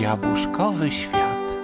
Jabłuszkowy świat.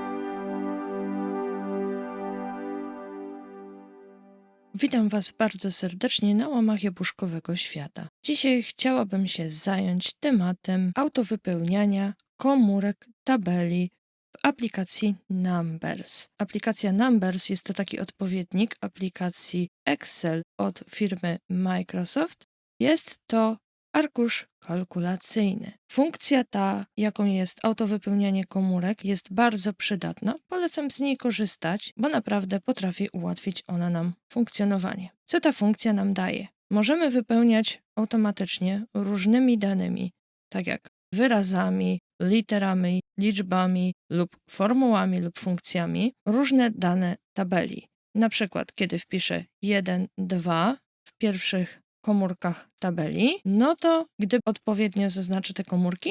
Witam Was bardzo serdecznie na łamach jabłuszkowego świata. Dzisiaj chciałabym się zająć tematem autowypełniania komórek tabeli w aplikacji Numbers. Aplikacja Numbers jest to taki odpowiednik aplikacji Excel od firmy Microsoft. Jest to arkusz kalkulacyjny. Funkcja ta, jaką jest autowypełnianie komórek, jest bardzo przydatna. Polecam z niej korzystać, bo naprawdę potrafi ułatwić ona nam funkcjonowanie. Co ta funkcja nam daje? Możemy wypełniać automatycznie różnymi danymi, tak jak wyrazami, literami, liczbami lub formułami lub funkcjami, różne dane tabeli. Na przykład, kiedy wpiszę 1, 2 w pierwszych komórkach tabeli, no to gdy odpowiednio zaznaczę te komórki,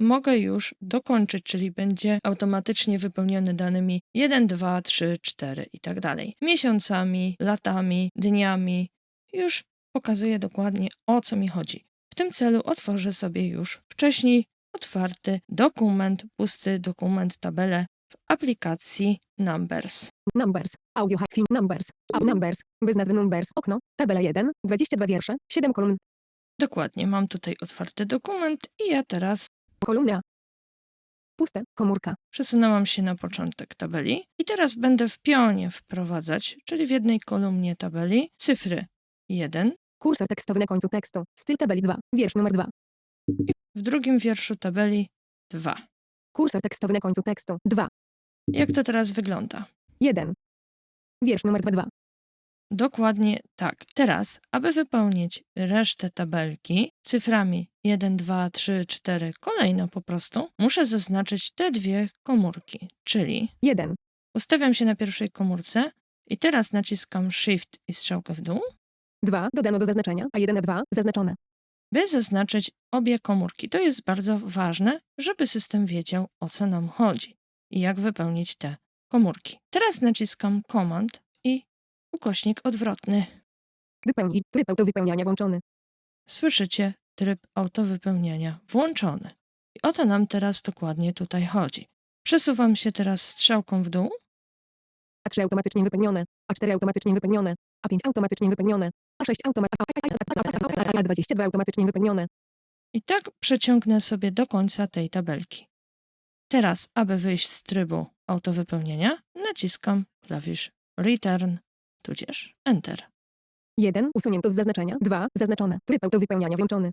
mogę już dokończyć, czyli będzie automatycznie wypełniony danymi 1, 2, 3, 4 i tak dalej. Miesiącami, latami, dniami. Już pokazuję dokładnie o co mi chodzi. W tym celu otworzę sobie już wcześniej otwarty dokument, pusty dokument, tabelę w aplikacji Numbers. Numbers. Audio Hackfin Numbers. App Numbers. Bez nazwy Numbers. Okno. Tabela 1. 22 wiersze. 7 kolumn. Dokładnie, mam tutaj otwarty dokument i ja teraz Kolumna. Puste. Komórka. Przesunęłam się na początek tabeli i teraz będę w pionie wprowadzać, czyli w jednej kolumnie tabeli, cyfry 1, Kursor tekstowy na końcu tekstu. Styl tabeli 2. Wiersz numer 2. w drugim wierszu tabeli 2. Kursor tekstowy na końcu tekstu. 2. Jak to teraz wygląda? 1. Wiersz numer 2. 2. Dokładnie tak. Teraz, aby wypełnić resztę tabelki cyframi 1, 2, 3, 4, kolejno po prostu, muszę zaznaczyć te dwie komórki, czyli 1. ustawiam się na pierwszej komórce i teraz naciskam Shift i strzałkę w dół, 2. Dodano do zaznaczenia. A 1 a 2. Zaznaczone. By zaznaczyć obie komórki. To jest bardzo ważne, żeby system wiedział, o co nam chodzi i jak wypełnić te komórki. Teraz naciskam Command i ukośnik odwrotny. Wypełnij. Tryb autowypełniania włączony. Słyszycie tryb autowypełniania włączony. I o to nam teraz dokładnie tutaj chodzi. Przesuwam się teraz strzałką w dół A3 automatycznie wypełnione. A4 automatycznie wypełnione. A5 automatycznie wypełnione. A6 automatycznie. A22 automatycznie wypełnione. i tak przeciągnę sobie do końca tej tabelki. Teraz, aby wyjść z trybu autowypełnienia, naciskam klawisz Return, tudzież Enter. 1. Usunięto z zaznaczenia. 2. Zaznaczone. Tryb autowypełniania włączony.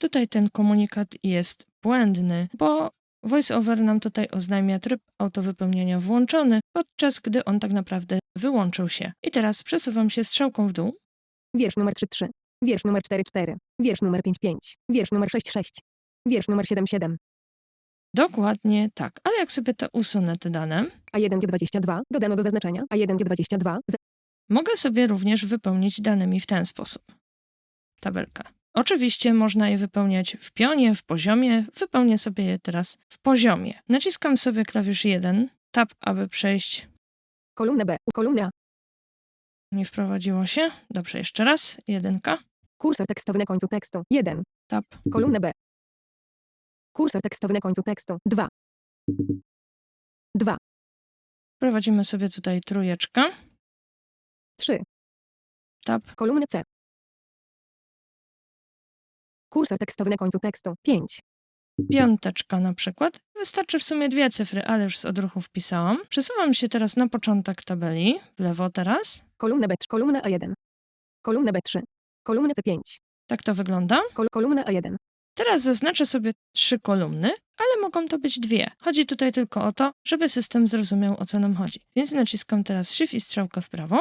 Tutaj ten komunikat jest błędny, bo VoiceOver nam tutaj oznajmia tryb autowypełniania włączony, podczas gdy on tak naprawdę wyłączył się. I teraz przesuwam się strzałką w dół Wiersz numer 3-3. Wiersz numer 4-4. Wiersz numer 5-5. Wiersz numer 6-6. Wiersz numer 7-7. Dokładnie tak, ale jak sobie to usunę te dane, A1G22 dodano do zaznaczenia. A1G22 za- mogę sobie również wypełnić danymi w ten sposób. Tabelka. Oczywiście można je wypełniać w pionie, w poziomie. Wypełnię sobie je teraz w poziomie. Naciskam sobie klawisz 1, tab, aby przejść. kolumnę B. U kolumny A. Nie wprowadziło się. Dobrze, jeszcze raz. Jedynka, Kursor tekstowy na końcu tekstu. 1. tab, Kolumnę B. Kursor tekstowy na końcu tekstu. 2. 2. Wprowadzimy sobie tutaj trójeczkę, 3. tab, Kolumnę C. Kursor tekstowy na końcu tekstu. 5. piąteczka na przykład. Wystarczy w sumie dwie cyfry, ale już z odruchu wpisałam. Przesuwam się teraz na początek tabeli, w lewo teraz. Kolumnę B3. Kolumnę A1. Kolumnę B3. Kolumnę C5. Tak to wygląda. Kol kolumnę A1. Teraz zaznaczę sobie trzy kolumny, ale mogą to być dwie. Chodzi tutaj tylko o to, żeby system zrozumiał, o co nam chodzi. Więc naciskam teraz Shift i strzałkę w prawo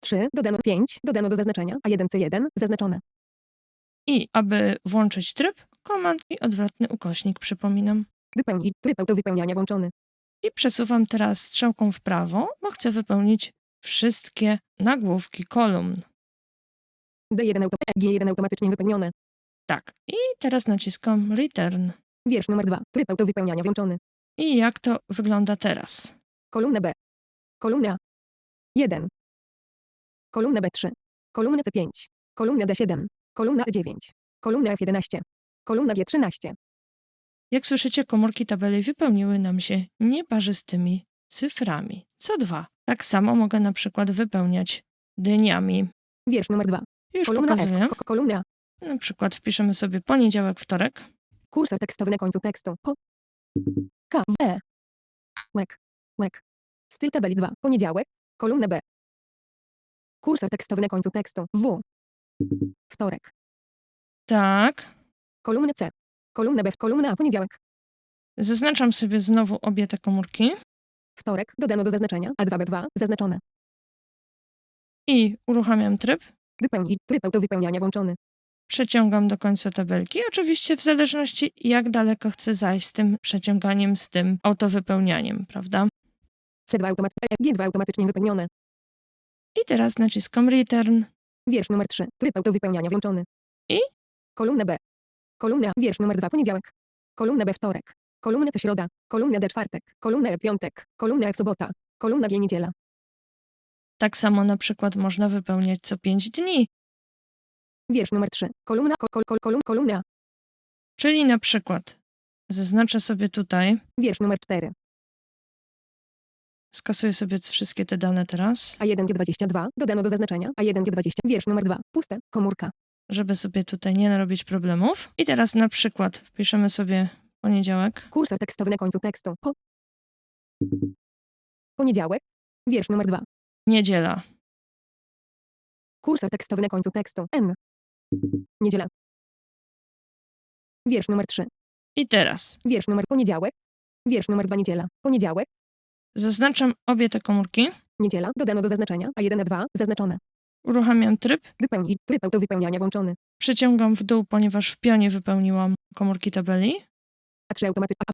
3. Dodano 5. Dodano do zaznaczenia. A1 C1. Zaznaczone. i aby włączyć tryb, komand i odwrotny ukośnik, przypominam. Wypełnij. Tryb autowypełniania włączony. I przesuwam teraz strzałką w prawo, bo chcę wypełnić wszystkie nagłówki kolumn. D1 auto G1 automatycznie wypełnione. Tak. I teraz naciskam Return. Wiersz numer 2. Tryb autowypełniania włączony. I jak to wygląda teraz? Kolumnę B. Kolumna A. 1. Kolumna B3. Kolumna C5. Kolumna D7. Kolumna E9. Kolumna F11. Kolumna G13. Jak słyszycie, komórki tabeli wypełniły nam się nieparzystymi cyframi. Co dwa. Tak samo mogę na przykład wypełniać dniami. Wiersz numer 2. Już Kolumna pokazuję. F. Ko- kolumna. Na przykład wpiszemy sobie poniedziałek, wtorek. Kursor tekstowy na końcu tekstu. Po. K. W. E. Łek. Łek. Styl tabeli 2. Poniedziałek. Kolumna B. Kursor tekstowy na końcu tekstu. W. Wtorek. Tak. Kolumna C. Kolumna B. Kolumna A. Poniedziałek. Zaznaczam sobie znowu obie te komórki Wtorek. Dodano do zaznaczenia. A2B2. Zaznaczone. i uruchamiam tryb. Wypełnij. Tryb autowypełniania włączony. Przeciągam do końca tabelki. Oczywiście w zależności jak daleko chcę zajść z tym przeciąganiem, z tym autowypełnianiem, prawda? C2 automat. G2 automatycznie wypełnione. I teraz naciskam return. Wiersz numer 3. Tryb autowypełniania włączony. I? Kolumna B. Kolumna A. Wiersz numer 2. Poniedziałek. Kolumna B. Wtorek. Kolumna C. Środa. Kolumna D. Czwartek. Kolumna E. Piątek. Kolumna F. Sobota. Kolumna G. Niedziela. Tak samo na przykład można wypełniać co 5 dni, Wiersz numer 3. Kolumna kol, kol, kol, kolum, kolumna czyli na przykład zaznaczę sobie tutaj, Wiersz numer 4. skasuję sobie wszystkie te dane teraz, A1 G22. Dodano do zaznaczenia. A1 G20. Wiersz numer 2. Puste. Komórka. Żeby sobie tutaj nie narobić problemów. I teraz na przykład wpiszemy sobie poniedziałek. Kursor tekstowy na końcu tekstu. Po. Poniedziałek. Wiersz numer 2. Niedziela. Kursor tekstowy na końcu tekstu. N. Niedziela. Wiersz numer 3. I teraz Wiersz numer poniedziałek. Wiersz numer 2 niedziela. Poniedziałek. zaznaczam obie te komórki, Niedziela. Dodano do zaznaczenia. A1 A2. Zaznaczone. Uruchamiam tryb, Wypełnij. Tryb autowypełniania włączony. przeciągam w dół, ponieważ w pionie wypełniłam komórki tabeli. A3 automatycznie.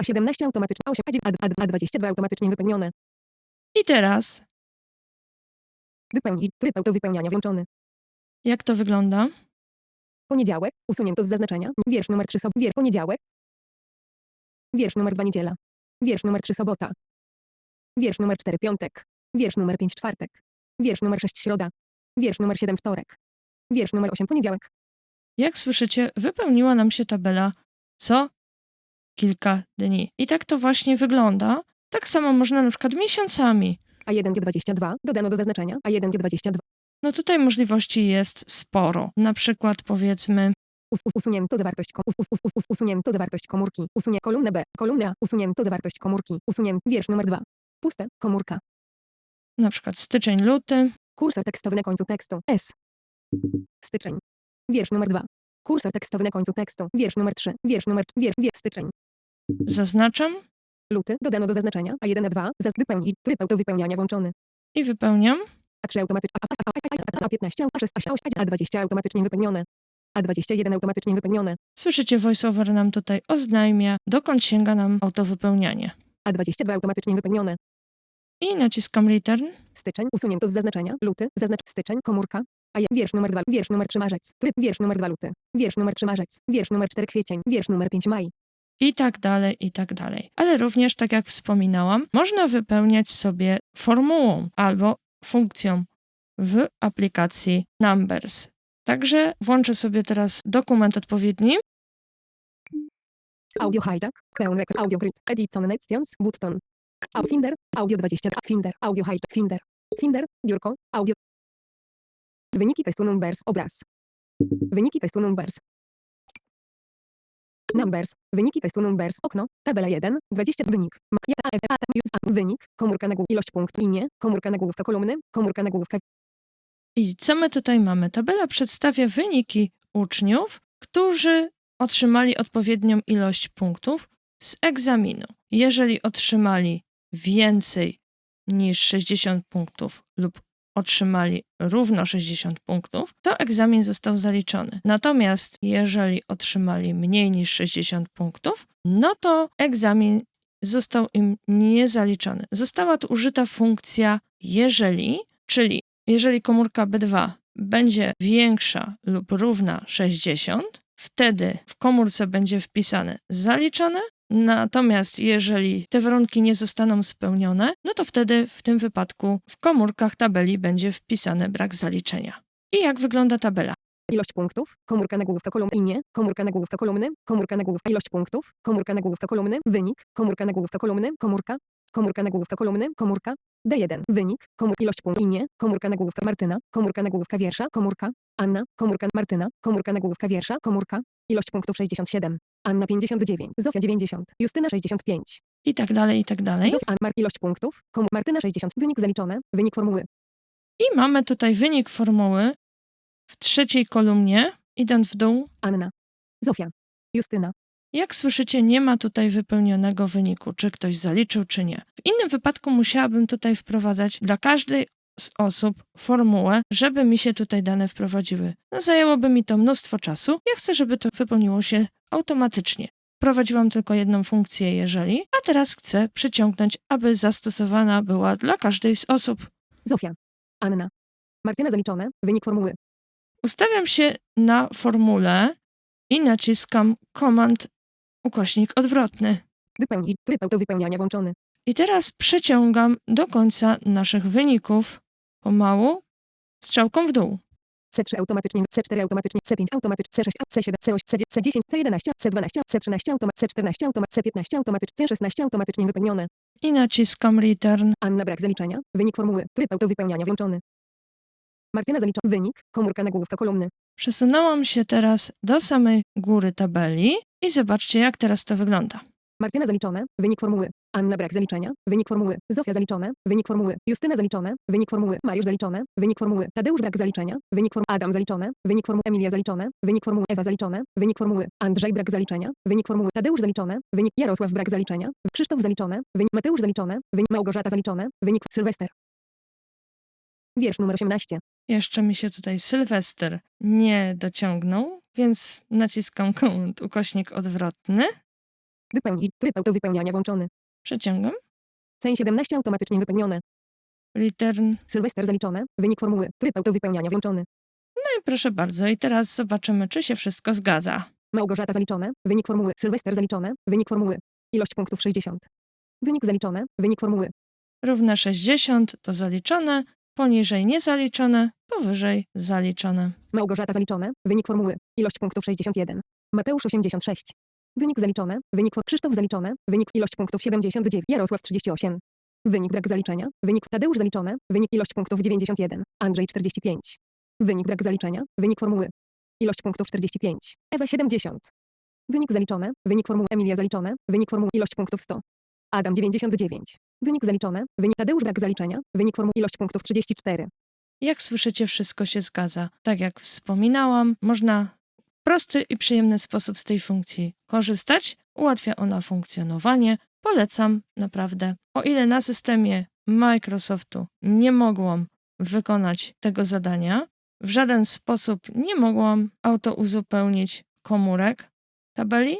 A17 automatycznie. A8. A22 automatycznie wypełnione. I teraz, Wypełnij. Tryb autowypełniania włączony. jak to wygląda? Poniedziałek. Usunięto z zaznaczenia. Wiersz numer 3 sob. Wiersz poniedziałek. Wiersz numer 2 niedziela. Wiersz numer 3 sobota. Wiersz numer 4 piątek. Wiersz numer 5 czwartek. Wiersz numer 6 środa. Wiersz numer 7 wtorek. Wiersz numer 8 poniedziałek. Jak słyszycie, wypełniła nam się tabela co kilka dni. I tak to właśnie wygląda. Tak samo można na przykład miesiącami. A1 G22. Dodano do zaznaczenia. A1 G22. No tutaj możliwości jest sporo. Na przykład powiedzmy, Us, us, usunięto zawartość kom, us, us, us, us, usunięto zawartość komórki. Usunie kolumnę B. Kolumna. Usunięto zawartość komórki. Usunięto. Wiersz numer 2. Puste. Komórka. Na przykład styczeń, luty. Kursor tekstowy na końcu tekstu. S. Styczeń. Wiersz numer 2. Kursor tekstowy na końcu tekstu. Wiersz numer 3. Wiersz numer wiersz, wiersz styczeń. Zaznaczam Luty. Dodano do zaznaczenia. A1 na 2. Zaz wypełnij. Tryb autowypełniania włączony. i wypełniam. A3 automatycznie. A15. A6. A8. A20 automatycznie wypełnione. A21 automatycznie wypełnione. Słyszycie, VoiceOver nam tutaj oznajmia, dokąd sięga nam autowypełnianie. A22 automatycznie wypełnione. I naciskam return. Styczeń. Usunięto z zaznaczenia. Luty. Zaznacz styczeń. Komórka. A ja, wiersz numer 2. Wiersz numer 3 marzec. Tryb. Wiersz numer 2 luty. Wiersz numer 3 marzec. Wiersz numer 4 kwiecień. Wiersz numer 5 maj. i tak dalej, i tak dalej. Ale również, tak jak wspominałam, można wypełniać sobie formułą albo funkcją w aplikacji Numbers. Także włączę sobie teraz dokument odpowiedni. Audio. Pełnek. Audio grid. Edison Nations. Button. Au- Finder. Audio 20. Finder. Audio hijack. Finder. Finder. Biurko. Audio. Wyniki testu Numbers. Obraz. Wyniki testu Numbers. Numbers. Wyniki testu Numbers. Okno. Tabela 1. 20. Wynik. A- e- a- a- Wynik. Komórka nagłówka. Ilość punkt. Imię. Komórka nagłówka kolumny. Komórka nagłówka. I co my tutaj mamy? Tabela przedstawia wyniki uczniów, którzy otrzymali odpowiednią ilość punktów z egzaminu. Jeżeli otrzymali więcej niż 60 punktów lub otrzymali równo 60 punktów, to egzamin został zaliczony. Natomiast jeżeli otrzymali mniej niż 60 punktów, no to egzamin został im niezaliczony. Została tu użyta funkcja jeżeli, czyli jeżeli komórka B2 będzie większa lub równa 60, wtedy w komórce będzie wpisane zaliczone. Natomiast jeżeli te warunki nie zostaną spełnione, no to wtedy w tym wypadku w komórkach tabeli będzie wpisane brak zaliczenia. I jak wygląda tabela? Ilość punktów, komórka nagłówka kolumny, imię, komórka nagłówka kolumny, komórka nagłówka, ilość punktów, komórka nagłówka kolumny, wynik, komórka nagłówka kolumny, komórka, komórka nagłówka kolumny, komórka, D1, wynik, komórka, ilość punktów, imię, komórka nagłówka Martyna, komórka nagłówka wiersza, komórka, Anna, komórka Martyna, komórka nagłówka wiersza, komórka, ilość punktów 67, Anna 59, Zofia 90, Justyna 65, I tak dalej, i tak dalej. Zofia, Anna, ilość punktów, kom, Martyna 60, wynik zaliczone, wynik formuły, I mamy tutaj wynik formuły w trzeciej kolumnie, idąc w dół. Anna, Zofia, Justyna, Jak słyszycie, nie ma tutaj wypełnionego wyniku, czy ktoś zaliczył, czy nie. W innym wypadku musiałabym tutaj wprowadzać dla każdej z osób formułę, żeby mi się tutaj dane wprowadziły. No, zajęłoby mi to mnóstwo czasu. Ja chcę, żeby to wypełniło się automatycznie. Wprowadziłam tylko jedną funkcję, jeżeli, a teraz chcę przyciągnąć, aby zastosowana była dla każdej z osób. Zofia, Anna, Martyna zaliczone, wynik formuły, Ustawiam się na formule i naciskam Command ukośnik odwrotny. wypełnij, tryb włączony, I teraz przeciągam do końca naszych wyników pomału strzałką w dół. C3 automatycznie, C4 automatycznie, C5 automatycznie, C6, C7, C8, C10, C10, C11, C12, C13 automat, C14 automat, C15 automatycznie, C16 automatycznie wypełnione. I naciskam Return. Anna brak zaliczenia, wynik formuły, tryb auto wypełniania włączony. Martyna zalicza, wynik, komórka nagłówka kolumny. Przesunęłam się teraz do samej góry tabeli i zobaczcie, jak teraz to wygląda. Martyna zaliczone, wynik formuły. Anna brak zaliczenia, wynik formuły. Zofia zaliczone, wynik formuły. Justyna zaliczone, wynik formuły. Mariusz zaliczone, wynik formuły. Tadeusz brak zaliczenia, wynik formuły. Adam zaliczone, wynik formuły. Emilia zaliczone, wynik formuły. Ewa zaliczone, wynik formuły. Andrzej brak zaliczenia, wynik formuły. Tadeusz zaliczone, wynik Jarosław brak zaliczenia, Krzysztof zaliczone, wynik Mateusz zaliczone, wynik Małgorzata zaliczone, wynik Sylwester. Wiersz numer 18. Jeszcze mi się tutaj Sylwester nie dociągnął, więc naciskam Command ukośnik odwrotny. Wypełnij, tryb auto wypełniania włączony. Przeciągam. Ceń 17 automatycznie wypełnione. Return. Sylwester zaliczone, wynik formuły. Tryb auto wypełniania włączony. No i proszę bardzo, i teraz zobaczymy, czy się wszystko zgadza. Małgorzata zaliczone, wynik formuły. Sylwester zaliczone, wynik formuły. Ilość punktów 60. Wynik zaliczone, wynik formuły. Równe 60 to zaliczone, poniżej niezaliczone, powyżej zaliczone. Małgorzata zaliczone, wynik formuły. Ilość punktów 61. Mateusz 86. Wynik zaliczone, wynik. Krzysztof zaliczone, wynik ilość punktów 79. Jarosław 38. Wynik brak zaliczenia, wynik Tadeusz zaliczone, wynik ilość punktów 91. Andrzej 45. Wynik brak zaliczenia, wynik formuły. Ilość punktów 45. Ewa 70. Wynik zaliczone, wynik formuły Emilia zaliczone, wynik formuły ilość punktów 100. Adam 99. Wynik zaliczone, wynik Tadeusz brak zaliczenia, wynik formuły ilość punktów 34. Jak słyszycie, wszystko się zgadza. Tak jak wspominałam, można prosty i przyjemny sposób z tej funkcji korzystać. Ułatwia ona funkcjonowanie. Polecam naprawdę. O ile na systemie Microsoftu nie mogłam wykonać tego zadania, w żaden sposób nie mogłam auto uzupełnić komórek tabeli,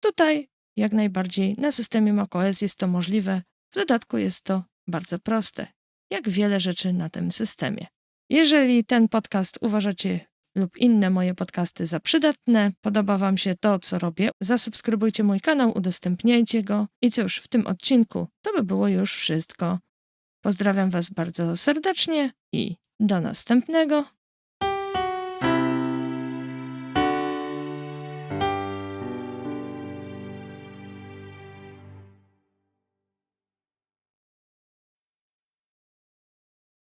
tutaj jak najbardziej na systemie macOS jest to możliwe. W dodatku jest to bardzo proste, jak wiele rzeczy na tym systemie. Jeżeli ten podcast uważacie lub inne moje podcasty za przydatne, podoba Wam się to, co robię, zasubskrybujcie mój kanał, udostępniajcie go. I cóż, w tym odcinku to by było już wszystko. Pozdrawiam Was bardzo serdecznie i do następnego.